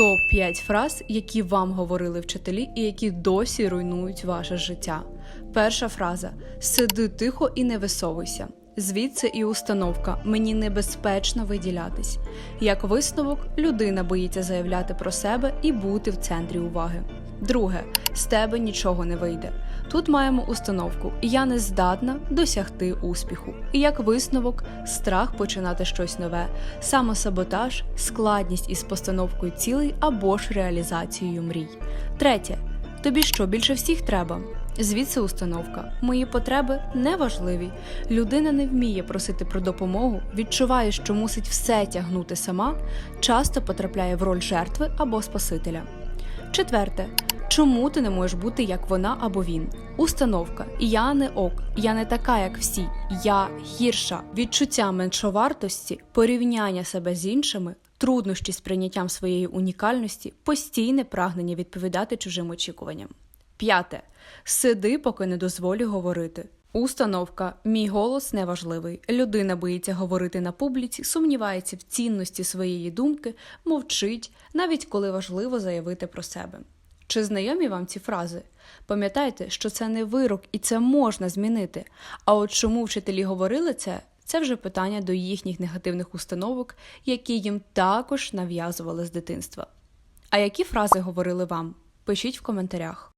Топ 5 фраз, які вам говорили вчителі і які досі руйнують ваше життя. Перша фраза: сиди тихо і не висовуйся. Звідси і установка мені небезпечно виділятись. Як висновок, людина боїться заявляти про себе і бути в центрі уваги. Друге, з тебе нічого не вийде. Тут маємо установку Я не здатна досягти успіху. І як висновок, страх починати щось нове, самосаботаж, складність із постановкою цілей або ж реалізацією мрій. Третє. Тобі що більше всіх треба? Звідси установка. Мої потреби не важливі. Людина не вміє просити про допомогу, відчуває, що мусить все тягнути сама, часто потрапляє в роль жертви або спасителя. Четверте. Чому ти не можеш бути як вона або він? Установка Я не ок, я не така, як всі, я гірша. Відчуття меншовартості, порівняння себе з іншими, труднощі з прийняттям своєї унікальності, постійне прагнення відповідати чужим очікуванням. П'яте. Сиди, поки не дозволю говорити. Установка Мій голос неважливий. Людина боїться говорити на публіці, сумнівається в цінності своєї думки, мовчить, навіть коли важливо заявити про себе. Чи знайомі вам ці фрази? Пам'ятайте, що це не вирок і це можна змінити. А от чому вчителі говорили це, це вже питання до їхніх негативних установок, які їм також нав'язували з дитинства. А які фрази говорили вам? Пишіть в коментарях.